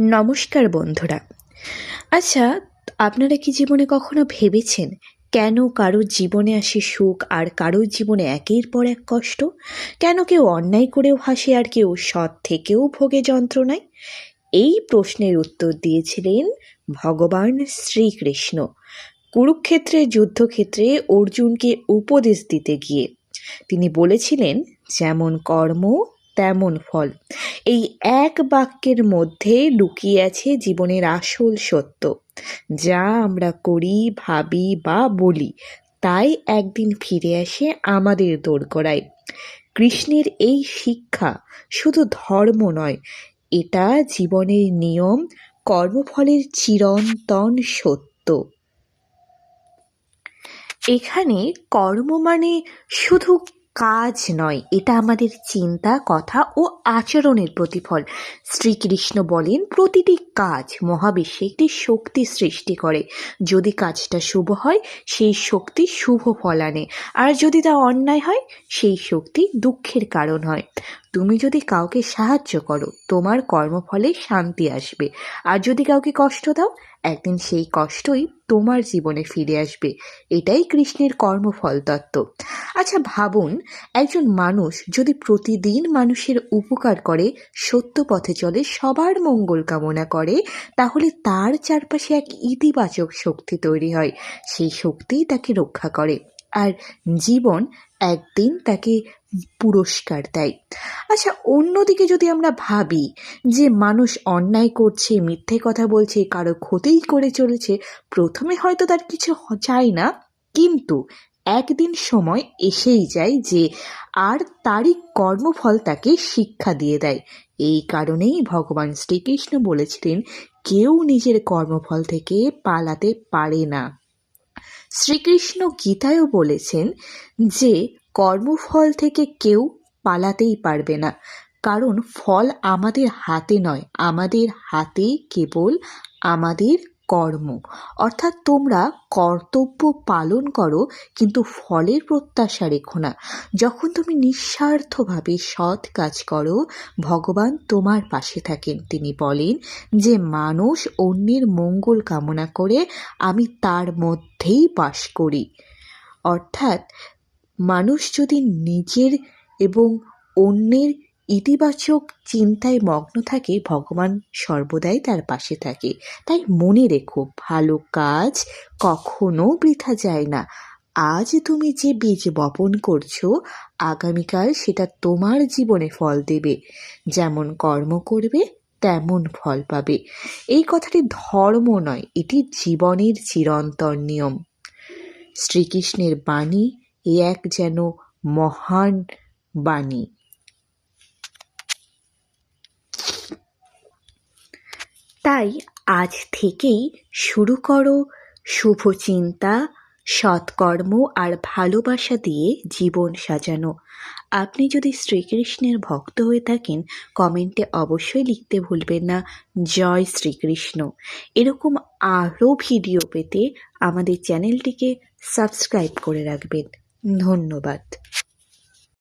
নমস্কার বন্ধুরা। আচ্ছা আপনারা কি জীবনে কখনো ভেবেছেন কেন কারোর জীবনে আসে সুখ আর কারোর জীবনে একের পর এক কষ্ট? কেন কেউ অন্যায় করেও হাসে আর কেউ সৎ থেকেও ভোগে যন্ত্রণায়? এই প্রশ্নের উত্তর দিয়েছিলেন ভগবান শ্রীকৃষ্ণ। কুরুক্ষেত্রের যুদ্ধক্ষেত্রে অর্জুনকে উপদেশ দিতে গিয়ে। তিনি বলেছিলেন, যেমন কর্ম তেমন ফল। এই এক বাক্যের মধ্যে লুকিয়ে আছে জীবনের আসল সত্য। যা আমরা করি, ভাবি বা বলি, তাই একদিন ফিরে আসে আমাদের দোরগোড়ায়। কৃষ্ণের এই শিক্ষা শুধু ধর্ম নয়, এটা জীবনের নিয়ম, কর্মফলের চিরন্তন সত্য। এখানে কর্ম মানে শুধু কাজ নয়। এটা আমাদের চিন্তা, কথা ও আচরণের প্রতিফল। শ্রীকৃষ্ণ বলেন, প্রতিটি কাজ মহাবিশ্বে একটি শক্তি সৃষ্টি করে। যদি কাজটা শুভ হয়, সেই শক্তি শুভ ফল আনে। আর যদি তা অন্যায় হয়, সেই শক্তি দুঃখের কারণ হয়। তুমি যদি কাউকে সাহায্য করো, তোমার কর্মফলে শান্তি আসবে। আর যদি কাউকে কষ্ট দাও, একদিন সেই কষ্টই তোমার জীবনে ফিরে আসবে। এটাই কৃষ্ণের কর্মফল তত্ত্ব। আচ্ছা ভাবুন, একজন মানুষ যদি প্রতিদিন মানুষের উপকার করে, সত্য পথে চলে, সবার মঙ্গল কামনা করে, তাহলে তার চারপাশে এক ইতিবাচক শক্তি তৈরি হয়। সেই শক্তিই তাকে রক্ষা করে। আর জীবন একদিন তাকে পুরস্কার দেয়। আচ্ছা অন্যদিকে যদি আমরা ভাবি যে মানুষ অন্যায় করছে, মিথ্যে কথা বলছে, কারও ক্ষতিই করে চলেছে, প্রথমে হয়তো তার কিছু চাই না। কিন্তু একদিন সময় এসেই যায় যে আর তারই কর্মফল তাকে শিক্ষা দিয়ে দেয়। এই কারণেই ভগবান শ্রীকৃষ্ণ বলেছিলেন, কেউ নিজের কর্মফল থেকে পালাতে পারে না। শ্রীকৃষ্ণ গীতায়ও বলেছেন যে, কর্মফল থেকে কেউ পালাতেই পারবে না, কারণ ফল আমাদের হাতে নয়, আমাদের হাতে কেবল আমাদের কর্ম। অর্থাৎ তোমরা কর্তব্য পালন করো, কিন্তু ফলের প্রত্যাশা রেখো না। যখন তুমি নিঃস্বার্থভাবে সৎ কাজ করো, ভগবান তোমার পাশে থাকেন। তিনি বলেন, যে মানুষ অন্যের মঙ্গল কামনা করে, আমি তার মধ্যেই বাস করি। অর্থাৎ মানুষ যদি নিজের এবং অন্যের ইতিবাচক চিন্তায় মগ্ন থাকে, ভগবান সর্বদাই তার পাশে থাকে। তাই মনে রেখো, ভালো কাজ কখনো বৃথা যায় না। আজ তুমি যে বীজ বপন করছ, আগামীকাল সেটা তোমার জীবনে ফল দেবে। যেমন কর্ম করবে, তেমন ফল পাবে। এই কথাটি ধর্ম নয়, এটি জীবনের চিরন্তর নিয়ম। শ্রীকৃষ্ণের বাণী, এ এক যেন মহান বাণী। তাই আজ থেকেই শুরু করো শুভ চিন্তা, সৎকর্ম আর ভালোবাসা দিয়ে জীবন সাজানো। আপনি যদি শ্রীকৃষ্ণের ভক্ত হয়ে থাকেন, কমেন্টে অবশ্যই লিখতে ভুলবেন না, জয় শ্রীকৃষ্ণ। এরকম আরও ভিডিও পেতে আমাদের চ্যানেলটিকে সাবস্ক্রাইব করে রাখবেন। ধন্যবাদ।